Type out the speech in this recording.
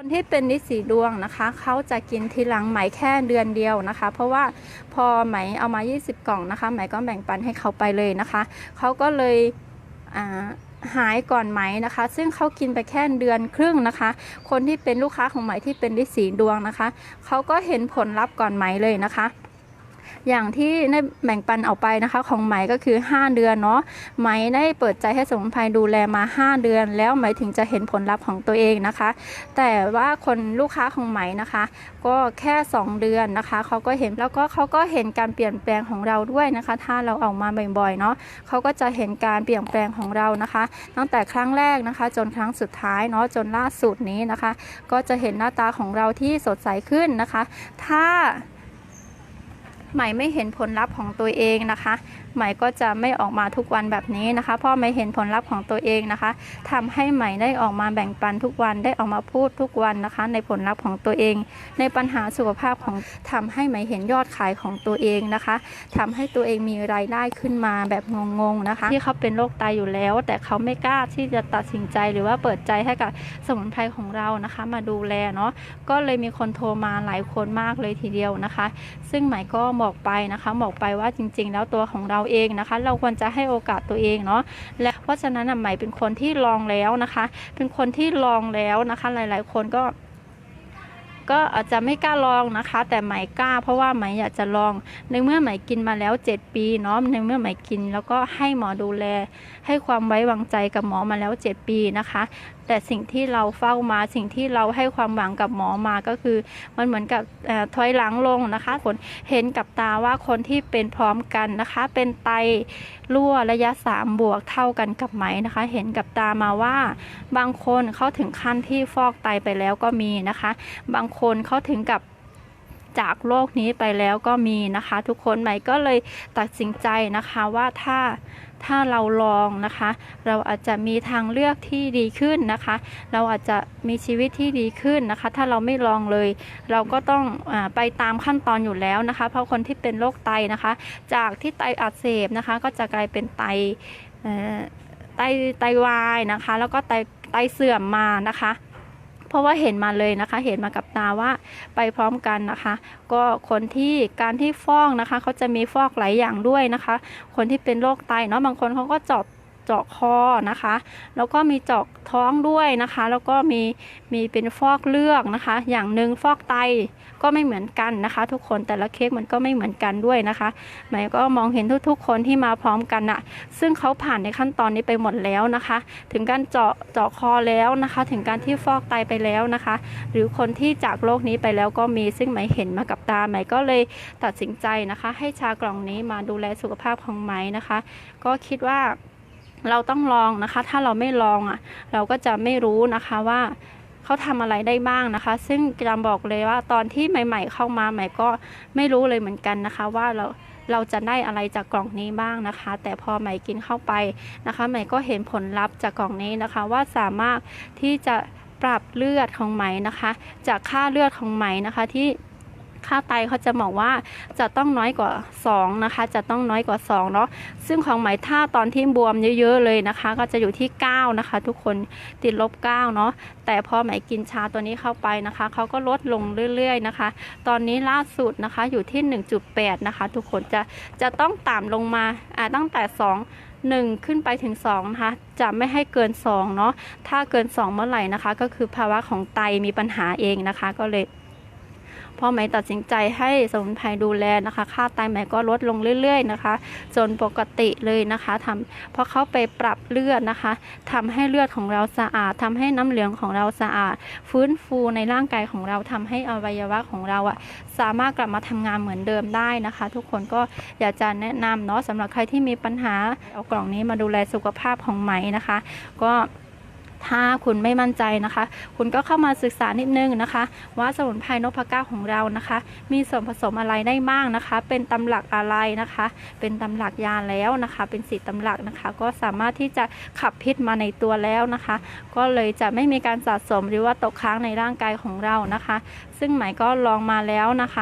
คนที่เป็นนิสีดวงนะคะเขาจะกินทีหลังไหมแค่เดือนเดียวนะคะ เพราะว่าพอไหมเอามา 20 กล่องนะคะ ไหมก็แบ่งปันให้เขาไปเลยนะคะเขาก็เลยหายก่อนไหมนะคะ ซึ่งเขากินไปแค่เดือนครึ่งนะคะ คนที่เป็นลูกค้าของไหมที่เป็นนิสีดวงนะคะเขาก็เห็นผลลัพธ์ก่อนไหมเลยนะคะ อย่างที่ได้แบ่งปันออกไปนะคะ ของไหมก็คือ 5 เดือนเนาะไหมได้เปิดใจให้สมุนไพรดูแลมา 5 เดือน แล้วไหมถึงจะเห็นผลลัพธ์ของตัวเองนะคะ แต่ว่าคนลูกค้าของไหมนะคะ ก็แค่ 2 เดือนนะคะเขาก็เห็นแล้วก็เขาก็เห็นการเปลี่ยนแปลงของเราด้วยนะคะ ถ้าเราออกมาบ่อยๆเนาะเขาก็จะเห็นการเปลี่ยนแปลงของเรานะคะ ตั้งแต่ครั้งแรกนะคะ จนครั้งสุดท้ายเนาะจนล่าสุดนี้นะคะ ก็จะเห็นหน้าตาของเราที่สดใสขึ้นนะคะ ถ้า ใหม่ไม่เห็นผลลัพธ์ของตัวเองนะคะ ใหม่ก็จะไม่ออกมาทุกวันแบบนี้นะคะเพราะไม่เห็นผลลัพธ์ของตัวเองนะคะทำให้ใหม่ได้ออกมาแบ่งปันทุกวันได้ออกมาพูดทุกวันนะคะ ในผลลัพธ์ของตัวเอง ในปัญหาสุขภาพของทำให้ใหม่เห็นยอดขายของตัวเองนะคะทำให้ตัวเองมีรายได้ขึ้นมาแบบงงๆนะคะ ที่เขาเป็นโรคไตอยู่แล้ว แต่เขาไม่กล้าที่จะตัดสินใจหรือว่าเปิดใจให้กับสมุนไพรของเรานะคะ มาดูแลเนาะก็เลยมีคนโทรมาหลายคนมากเลยทีเดียวนะคะ ซึ่งใหม่ก็บอกไปนะคะ บอกไปว่าจริง ๆ แล้วตัวของเราเองนะคะ เราควรจะให้โอกาสตัวเองเนาะและเพราะฉะนั้นน่ะใหม่เป็นคนที่ลองแล้วนะคะ เป็นคนที่ลองแล้วนะคะ หลาย ๆ คนก็ ก็อาจจะไม่กล้าลองนะคะ แต่ใหมกล้า เพราะว่าใหมอยากจะลอง ในเมื่อใหมกินมาแล้ว 7 ปีเนาะในเมื่อใหมกิน แล้วก็ให้หมอดูแล ให้ความไว้วางใจกับหมอมาแล้ว 7 ปีนะคะ แต่สิ่งที่เราเฝ้ามาสิ่งที่เราให้ความหวังกับหมอมาก็คือ มันเหมือนกับอถอยหลังลงนะคะผลเห็นกับตาว่าคนที่เป็นพร้อมกันนะคะ เป็นไตรั่วระยะ 3 บวกเท่ากันกับไหมนะคะ เห็นกับตามาว่า บางคนเขาถึงขั้นที่ฟอกไตไปแล้วก็มีนะคะ บางคนเขาถึงกับจากโลกนี้ไปแล้วก็มีนะคะ ทุกคนใหม่ก็เลยตัดสินใจนะคะว่าถ้าถ้าเราลองนะคะ เราอาจจะมีทางเลือกที่ดีขึ้นนะคะ เราอาจจะมีชีวิตที่ดีขึ้นนะคะ ถ้าเราไม่ลองเลย เราก็ต้องอไปตามขั้นตอนอยู่แล้วนะคะ เพราะคนที่เป็นโรคไตนะคะ จากที่ไตอักเสบนะคะ ก็จะกลายเป็นไตไตไตวายนะคะ แล้วก็ไตไตเสื่อมมานะคะ เพราะว่าเห็นมาเลยนะคะ เห็นมากับตาว่าไปพร้อมกันนะคะ ก็คนที่การที่ฟอกนะคะเขาจะมีฟอกหลายอย่างด้วยนะคะ คนที่เป็นโรคไตเนาะบางคนเขาก็เจาะ เจาะคอนะคะ แล้วก็มีเจาะท้องด้วยนะคะ แล้วก็มีมีเป็นฟอกเลือดนะคะ อย่างหนึ่งฟอกไตก็ไม่เหมือนกันนะคะ ทุกคนแต่ละเคสมันก็ไม่เหมือนกันด้วยนะคะหมายก็มองเห็นทุกๆ คนที่มาพร้อมกันอะซึ่งเขาผ่านในขั้นตอนนี้ไปหมดแล้วนะคะ ถึงการเจาะเจาะคอแล้วนะคะ ถึงการที่ฟอกไตไปแล้วนะคะ หรือคนที่จากโลกนี้ไปแล้วก็มีซึ่งไหมเห็นมากับตาไหมก็เลยตัดสินใจนะคะ ให้ชากล่องนี้มาดูแลสุขภาพของไหมนะคะ ก็คิดว่า เราต้องลองนะคะ ถ้าเราไม่ลองอะ เราก็จะไม่รู้นะคะว่าเขาทำอะไรได้บ้างนะคะ ซึ่งจำบอกเลยว่าตอนที่ใหม่ ๆ เข้ามาใหม่ก็ไม่รู้เลยเหมือนกันนะคะ ว่าเราเราจะได้อะไรจากกล่องนี้บ้างนะคะ แต่พอใหม่กินเข้าไปนะคะ ใหม่ก็เห็นผลลัพธ์จากกล่องนี้นะคะ ว่าสามารถที่จะปรับเลือดของไหมนะคะ จากค่าเลือดของไหมนะคะที่ ค่าไตเขาจะบอกว่าจะต้องน้อยกว่า 2 นะคะ จะต้องน้อยกว่า 2 เนาะซึ่งของไหมถ้าตอนที่บวมเยอะๆเลยนะคะ ก็จะอยู่ที่ 9 นะคะ ทุกคนติดลบ 9 เนาะแต่พอไหมกินชาตัวนี้เข้าไปนะคะเขาก็ลดลงเรื่อยๆนะคะ ตอนนี้ล่าสุดนะคะอยู่ที่ 1.8 นะคะ ทุกคนจะจะต้องต่ำลงมาอ่าตั้งแต่ 2 1 ขึ้นไปถึง2นะคะจะไม่ให้เกิน2เนาะถ้าเกิน 2 เมื่อไหร่นะคะ ก็คือภาวะของไตมีปัญหาเองนะคะ ก็เลย พอไหมตัดสินใจให้สมุนไพรดูแลนะคะ ค่าไตไหมก็ลดลงเรื่อย ๆนะคะ จนปกติเลยนะคะทำเพราะเขาไปปรับเลือดนะคะทำให้เลือดของเราสะอาดทำให้น้ำเหลืองของเราสะอาด ฟื้นฟูในร่างกายของเราทำให้อวัยวะของเราอะสามารถกลับมาทำงานเหมือนเดิมได้นะคะ ทุกคนก็อยากจะแนะนำเนาะสำหรับใครที่มีปัญหาเอากล่องนี้มาดูแลสุขภาพของไหมนะคะ ก็ ถ้าคุณไม่มั่นใจนะคะ คุณก็เข้ามาศึกษานิดนึงนะคะ ว่าสมุนไพรนพก้าของเรานะคะ มีส่วนผสมอะไรได้บ้างนะคะ เป็นตำหลักอะไรนะคะ เป็นตำหลักยาแล้วนะคะ เป็นสีตำหลักนะคะ ก็สามารถที่จะขับพิษมาในตัวแล้วนะคะ ก็เลยจะไม่มีการสะสมหรือว่าตกค้างในร่างกายของเรานะคะ ซึ่งหมายก็ลองมาแล้วนะคะ